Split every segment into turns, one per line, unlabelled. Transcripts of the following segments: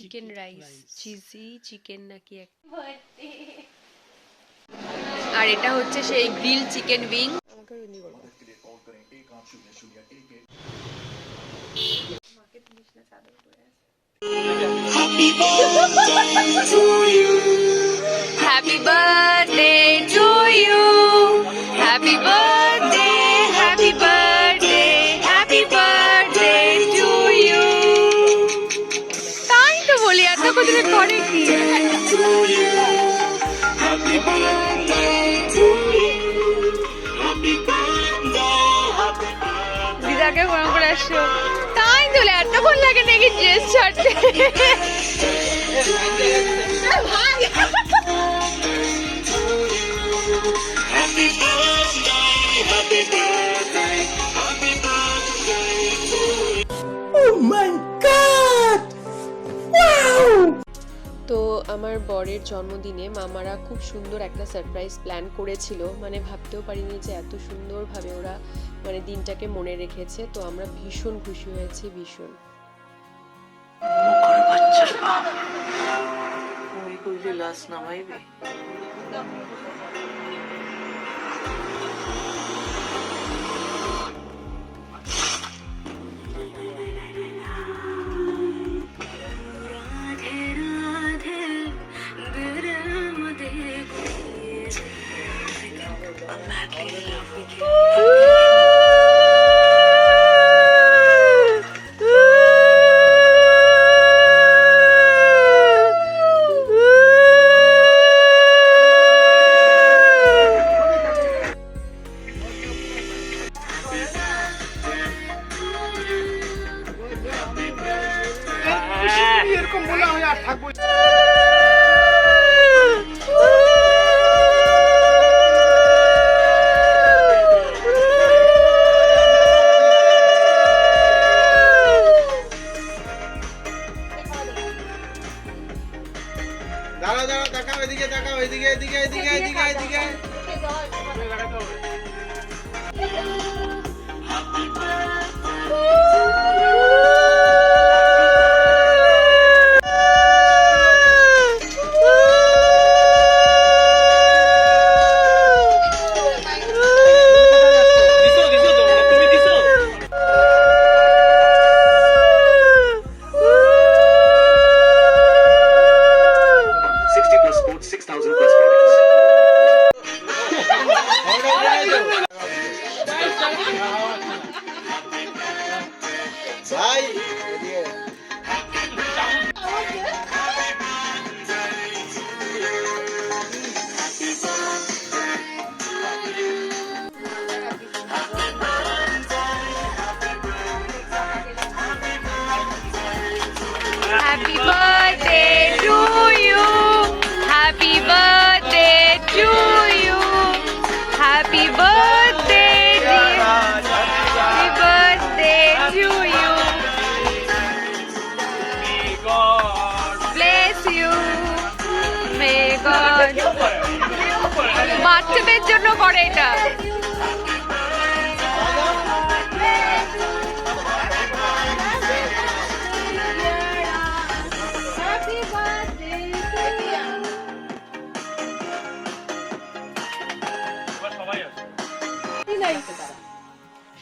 Chicken rice cheesy chicken নাকি এক আর এটা হচ্ছে সেই grill chicken wing happy birthday দিদাকে ফোন করে আসছো তাই তো এত এতক্ষণ লাগে নাকি ড্রেস ছাড়তে। আমার বরের জন্মদিনে মামারা খুব সুন্দর একটা সারপ্রাইজ প্ল্যান করেছিল। মানে ভাবতেও পারিনি যে এত সুন্দরভাবে ওরা মানে দিনটাকে মনে রেখেছে। তো আমরা ভীষণ খুশি হয়েছি, ভীষণ।
ওই কইলে লাশ নামাইবে
দাঁড়াও দাঁড়াও তাকাও এদিকে তাকাও এদিকে এদিকে এদিকে এদিকে এদিকে
দিছো
happy birthday to you happy birthday to you happy birthday happy birthday to you bless you may God বাচ্চাদের জন্য করে এটা।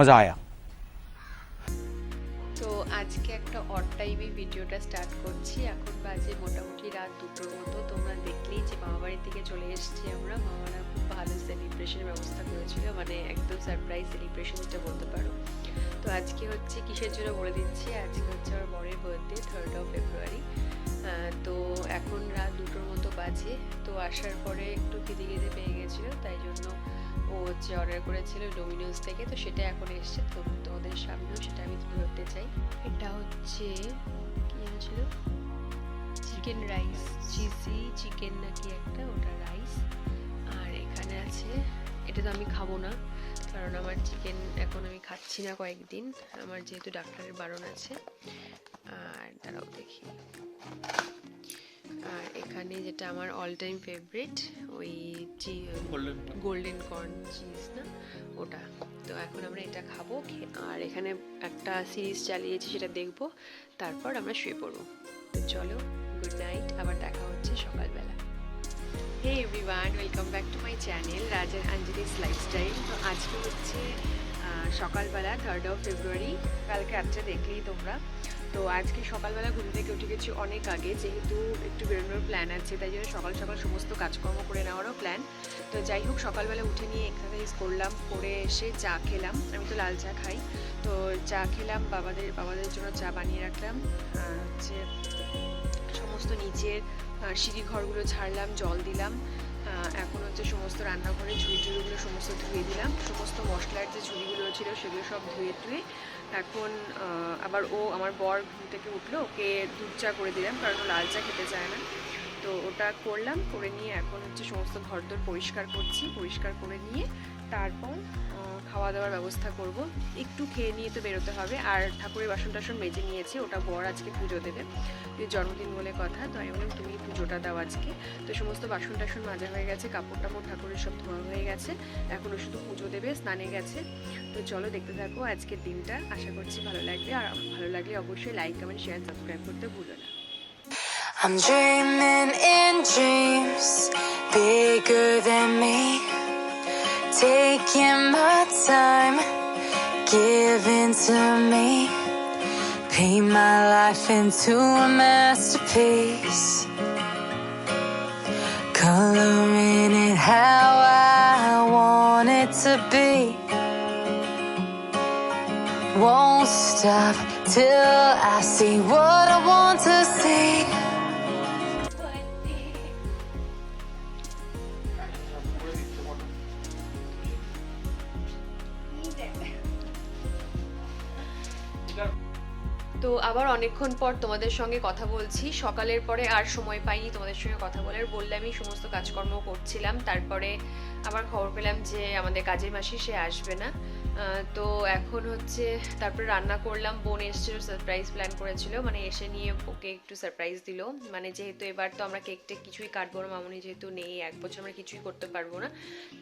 मज़ा आया
তো আজকে একটা অড টাইমে ভিডিওটা স্টার্ট করছি এখন বাজে মোটামুটি রাত দুটোর মতো তোমরা দেখলেই যে মামা বাড়ি থেকে চলে এসেছি আমরা মামারা খুব ভালো সেলিব্রেশনের ব্যবস্থা করেছিল মানে একদম সারপ্রাইজ সেলিব্রেশন যেটা বলতে পারো তো আজকে হচ্ছে কিসের জন্য বলে দিচ্ছি আজকে হচ্ছে আমার বরের বার্থডে থার্ড অফ ফেব্রুয়ারি তো এখন রাত দুটোর মতো বাজে তো আসার পরে একটু খিদে খিদে পেয়ে গেছিলো তাই জন্য ও হচ্ছে অর্ডার করেছিল ডোমিনোজ থেকে তো সেটা এখন এসছে। তো তোমাদের সামনেও সেটা আমি তুলে ধরতে চাই। এটা হচ্ছে কি ছিল? চিকেন রাইস চিজি চিকেন নাকি একটা ওটা রাইস আর এখানে আছে এটা তো আমি খাব না কারণ আমার চিকেন এখন আমি খাচ্ছি না কয়েকদিন। আমার যেহেতু ডাক্তারের বারণ আছে। আর দাঁড়াও দেখি। আর এখানে যেটা আমার অল টাইম ফেভারিট ওই
Golden
গোল্ডেন কর্ন চিজ না? ওটা। তো এখন আমরা এটা খাব আর এখানে একটা সিরিজ চালিয়েছি সেটা দেখব। তারপর আমরা শুয়ে পড়ব। তো চলো গুড নাইট আবার দেখা হচ্ছে সকালবেলা। Hey everyone welcome back to my channel রাজার আঞ্জলিস লাইফস্টাইল তো আজকে হচ্ছে সকালবেলা থার্ড অফ ফেব্রুয়ারি কালকে রাত্রে দেখলেই তোমরা। তো আজকে সকালবেলা ঘুম থেকে উঠে গেছি অনেক আগে, যেহেতু একটু বেরোনোর প্ল্যান আছে, তাই জন্য সকাল সকাল সমস্ত কাজকর্ম করে নেওয়ারও প্ল্যান তো যাই হোক, সকালবেলা উঠে নিয়ে এক্সারসাইজ করলাম, করে এসে চা খেলাম। আমি তো লাল চা খাই। তো চা খেলাম, বাবাদের বাবাদের জন্য চা বানিয়ে রাখলাম। হচ্ছে সমস্ত নিচের সিঁড়ি ঘরগুলো ছাড়লাম জল দিলাম। এখন হচ্ছে সমস্ত রান্নাঘরের ঝুড়ি ঝুড়িগুলো সমস্ত ধুয়ে দিলাম। সমস্ত মশলার যে ঝুড়িগুলো ছিল সেগুলো সব ধুয়ে ধুয়ে এখন আবার ও আমার বর ঘুম থেকে উঠল, ওকে দুধ চা করে দিলাম, কারণ ও লাল চা খেতে চায় না। তো ওটা করলাম, করে নিয়ে এখন হচ্ছে সমস্ত ঘরদোর পরিষ্কার করছি, পরিষ্কার করে নিয়ে তারপর খাওয়া দাওয়ার ব্যবস্থা করব। একটু খেয়ে নিয়ে তো বেরোতে হবে। আর ঠাকুরের বাসন টাসন মেজে নিয়েছি, ওটা বর আজকে পুজো দেবে। জন্মদিন বলে কথা, তো আমি বললাম, তুমি পুজোটা দাও আজকে। তো সমস্ত বাসন টাসন মাজা হয়ে গেছে কাপড় টাপড় ঠাকুরের সব ধোয়া হয়ে গেছে। এখনও শুধু পুজো দেবে, স্নানে গেছে। তো চলো দেখতে থাকো আজকের দিনটা। আশা করছি ভালো লাগবে। আর ভালো লাগলে অবশ্যই লাইক কমেন্ট শেয়ার সাবস্ক্রাইব করতে ভুলো না।
I'm dreaming in dreams, bigger than me. Taking my time, giving to me. Paint my life into a masterpiece. Coloring it how I want it to be. Won't stop till I see what I want to
তো আবার অনেকক্ষণ পর তোমাদের সঙ্গে কথা বলছি। সকালের পরে আর সময় পাইনি তোমাদের সঙ্গে কথা বলার। বললামই সমস্ত কাজকর্ম করছিলাম। তারপরে আবার খবর পেলাম যে আমাদের কাজের মাসি সে আসবে না। তো এখন হচ্ছে তারপরে রান্না করলাম, বোন এসেছিল সারপ্রাইজ প্ল্যান করেছিল মানে এসে নিয়ে ওকে একটু সারপ্রাইজ দিল। মানে যেহেতু এবার তো আমরা কেক টেক কিছুই কাটবো না, মামনি যেহেতু নেই, এক বছর আমরা কিছুই করতে পারব না।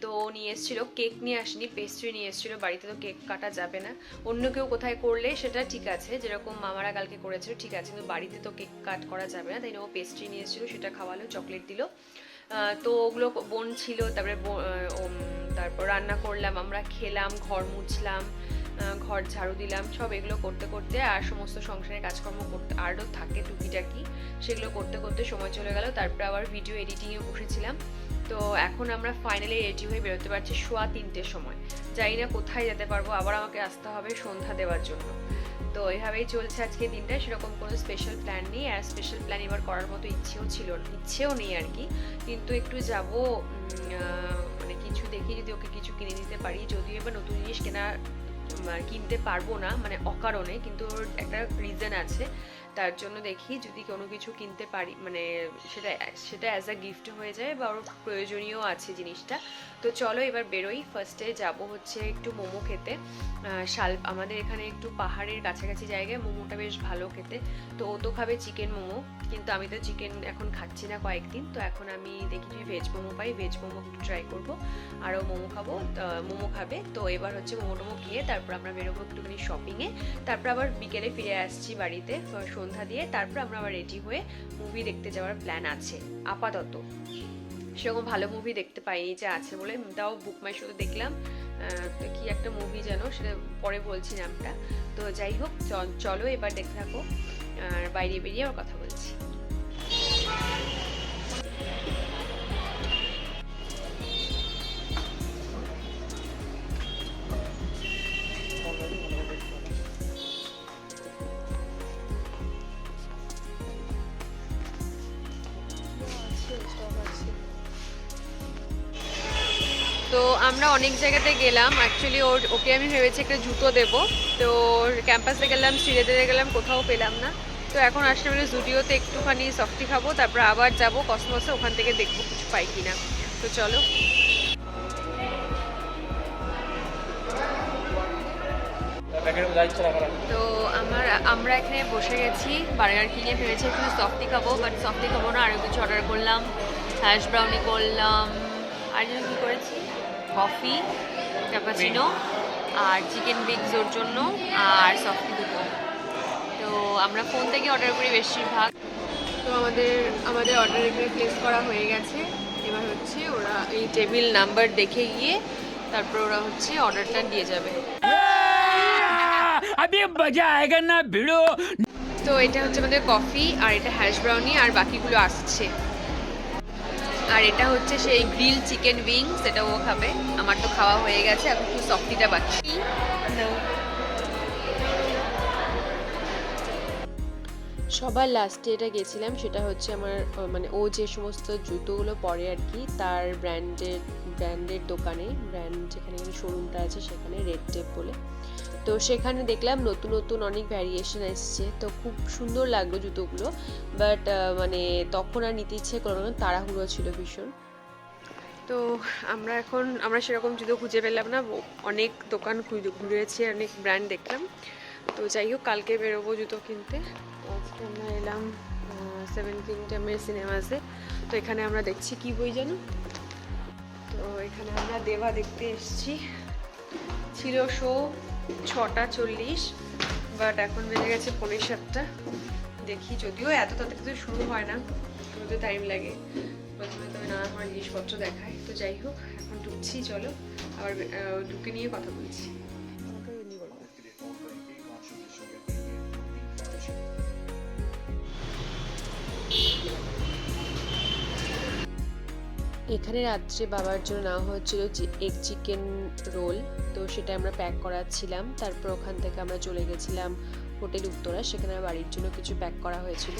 তো ও নিয়ে এসেছিল কেক নিয়ে আসেনি পেস্ট্রি নিয়ে এসেছিল, বাড়িতে তো কেক কাটা যাবে না। অন্য কেউ কোথায় করলে সেটা ঠিক আছে, যেরকম মামারা কালকে করেছিল, ঠিক আছে, কিন্তু বাড়িতে তো কেক কাট করা যাবে না, তাই ও পেস্ট্রি নিয়ে এসেছিল, সেটা খাওয়ালো চকলেট দিল। তো ওগুলো বোন ছিল, তারপরে তারপর রান্না করলাম, আমরা খেলাম, ঘর মুছলাম ঘর ঝাড়ু দিলাম, সব এগুলো করতে করতে আর সমস্ত সংসারের কাজকর্ম করতে আরও থাকে টুকিটাকি, সেগুলো করতে করতে সময় চলে গেল, তারপরে আবার ভিডিও এডিটিংয়ে বসেছিলাম। তো এখন আমরা ফাইনালি রেডি হয়ে বেরোতে পারছি সোয়া তিনটের সময়। জানি না কোথায় যেতে পারব, আবার আমাকে আসতে হবে সন্ধ্যা দেওয়ার জন্য। তো এভাবেই চলছে আজকে দিনটা। সেরকম কোনো স্পেশাল প্ল্যান নেই আর স্পেশাল প্ল্যান এবার করার মতো ইচ্ছেও ছিল ইচ্ছেও নেই আর কি। কিন্তু একটু যাব মানে কিছু দেখি, যদি ওকে কিছু কিনে দিতে পারি। যদিও এবার নতুন জিনিস কেনা কিনতে পারব না মানে অকারণে। কিন্তু ওর একটা রিজন আছে। তার জন্য দেখি যদি কোনো কিছু কিনতে পারি মানে সেটা সেটা অ্যাজ আ গিফট হয়ে যায় বা ওর প্রয়োজনীয় আছে জিনিসটা। তো চলো এবার বেরোই। ফার্স্টে যাব হচ্ছে একটু মোমো খেতে। শাল আমাদের এখানে একটু পাহাড়ের কাছাকাছি জায়গায় মোমোটা বেশ ভালো খেতে। তো ও তো খাবে চিকেন মোমো কিন্তু আমি তো চিকেন এখন খাচ্ছি না কয়েকদিন। তো এখন আমি দেখি যদি ভেজ মোমো পাই ভেজ মোমো একটু ট্রাই করব। আরও মোমো খাব মোমো খাবে। তো এবার হচ্ছে মোমো টোমো খেয়ে তারপর আমরা বেরোবো একটুখানি শপিংয়ে তারপর আবার বিকেলে ফিরে আসছি বাড়িতে আহ, সন্ধ্যা দিয়ে তারপর আমরা আবার রেডি হয়ে মুভি দেখতে যাওয়ার প্ল্যান আছে, আপাতত। সেরকম ভালো মুভি দেখতে পাইনি যে আছে বলে তাও বুক মাই শুধু দেখলাম। কি একটা মুভি যেন, সেটা পরে বলছি নামটা। তো যাই হোক চলো এবার দেখে থাকো। আর বাইরে বেরিয়ে আবার কথা বলছি। আমরা অনেক জায়গাতে গেলাম। অ্যাকচুয়ালি ওর ওকে আমি ভেবেছি একটা জুতো দেব। তো ক্যাম্পাসে গেলাম, সিলেটে গেলাম, কোথাও পেলাম না। তো এখন আসলে মানে জুডিওতে একটুখানি সফটি খাব, তারপর আবার যাব কসমসে, ওখান থেকে দেখব কিছু পাই কিনা। তো চলো। তো আমার, আমরা এখানে বসে গেছি বার্গার কিনে ভেবেছি একটু সফটি খাব বাট সফটি খাব না। আরও কিছু অর্ডার করলাম হ্যাশ ব্রাউনি করলাম। আর যেন কী করেছি? কফি ক্যাপাচিনো আর চিকেন উইংস ওর জন্য আর সফটি দুটো। তো আমরা ফোন থেকে অর্ডার করি বেশিরভাগ। তো আমাদের আমাদের অর্ডার এখানে প্লেস করা হয়ে গেছে। এবার হচ্ছে ওরা এই টেবিল নাম্বার দেখে গিয়ে তারপর ওরা হচ্ছে অর্ডারটা দিয়ে যাবে। তো এটা হচ্ছে আমাদের কফি আর এটা হ্যাশ ব্রাউনি আর বাকিগুলো আসছে। আর এটা হচ্ছে সেই গ্রিল চিকেন উইংস সেটা ও খাবে। আমার তো খাওয়া হয়ে গেছে, এখন শুধু সফটিটা বাকি। সবার লাস্টে এটা গেছিলাম, সেটা হচ্ছে আমার মানে ও যে সমস্ত জুতোগুলো পরে আর কি, তার ব্র্যান্ডের ব্র্যান্ডের দোকানে ব্র্যান্ড যেখানে শোরুমটা আছে, সেখানে রেড টেপ বলে। তো সেখানে দেখলাম নতুন নতুন অনেক ভ্যারিয়েশন এসছে। তো খুব সুন্দর লাগল জুতোগুলো। বাট মানে তখন আর নিতে ইচ্ছে করল না, তাড়াহুড়ো ছিল ভীষণ। তো আমরা এখন, আমরা সেরকম জুতো খুঁজে পেলাম না। অনেক দোকান ঘুরেছি, অনেক ব্র্যান্ড দেখলাম। তো যাই হোক, কালকে বেরোবো জুতো কিনতে। আজকে আমরা এলাম সেভেন কিংডমের সিনেমাসে তো এখানে আমরা দেখছি কি বই জানো তো এখানে আমরা দেবা দেখতে এসেছি। ছিল শো ছটা চল্লিশ বাট এখন বেজে গেছে পনেরো সাতটা। দেখি, যদিও এত তাড়াতাড়ি তো শুরু হয় না শুরুতে টাইম লাগে। প্রথমে তো নানা ধরনের জিনিসপত্র দেখায়। তো যাই হোক, এখন ঢুকছি, চলো। আবার ঢুকে নিয়ে কথা বলছি। এখানে রাত্রে বাবার জন্য নেওয়া হচ্ছিল এগ চিকেন রোল তো সেটা আমরা প্যাক করাচ্ছিলাম। তারপর ওখান থেকে আমরা চলে গেছিলাম হোটেল উত্তরা, সেখানে বাড়ির জন্য কিছু প্যাক করা হয়েছিল।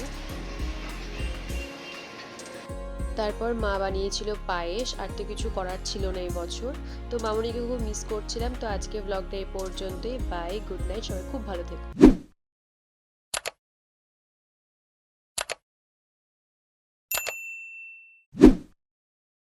তারপর মা বানিয়েছিল পায়েস, আর তো কিছু করার ছিল না এই বছর। তো মামনিকে খুব মিস করছিলাম, তো আজকে ব্লগটা এই পর্যন্তই। বাই গুড নাইট সবাই খুব ভালো থেকো।